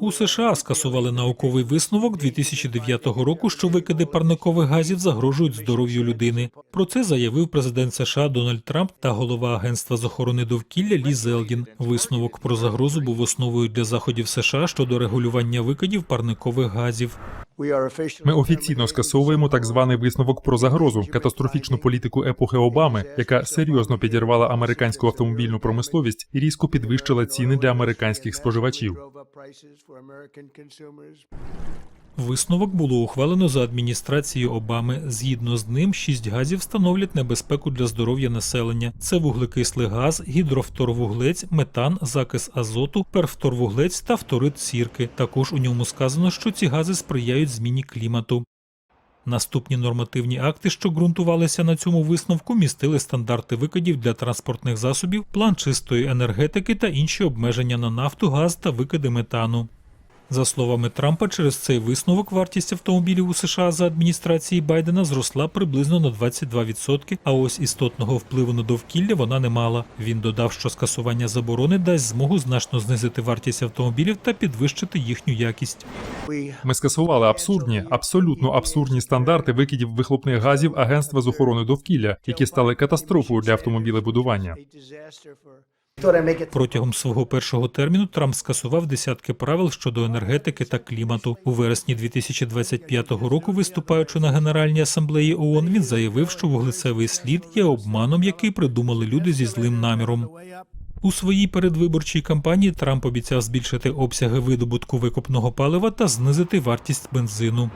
У США скасували науковий висновок 2009 року, що викиди парникових газів загрожують здоров'ю людини. Про це заявив президент США Дональд Трамп та голова агентства з охорони довкілля Лі Зелгін. Висновок про загрозу був основою для заходів США щодо регулювання викидів парникових газів. Ми офіційно скасовуємо так званий висновок про загрозу, катастрофічну політику епохи Обами, яка серйозно підірвала американську автомобільну промисловість і різко підвищила ціни для американських споживачів. Висновок було ухвалено за адміністрацією Обами. Згідно з ним, шість газів становлять небезпеку для здоров'я населення. Це вуглекислий газ, гідрофторвуглець, метан, закис азоту, перфторвуглець та фторид сірки. Також у ньому сказано, що ці гази сприяють зміні клімату. Наступні нормативні акти, що ґрунтувалися на цьому висновку, містили стандарти викидів для транспортних засобів, план чистої енергетики та інші обмеження на нафту, газ та викиди метану. За словами Трампа, через цей висновок вартість автомобілів у США за адміністрації Байдена зросла приблизно на 22%, а ось істотного впливу на довкілля вона не мала. Він додав, що скасування заборони дасть змогу значно знизити вартість автомобілів та підвищити їхню якість. Ми скасували абсурдні, абсолютно абсурдні стандарти викидів вихлопних газів Агентства з охорони довкілля, які стали катастрофою для автомобілебудування. Протягом свого першого терміну Трамп скасував десятки правил щодо енергетики та клімату. У вересні 2025 року, виступаючи на Генеральній асамблеї ООН, він заявив, що вуглецевий слід є обманом, який придумали люди зі злим наміром. У своїй передвиборчій кампанії Трамп обіцяв збільшити обсяги видобутку викопного палива та знизити вартість бензину.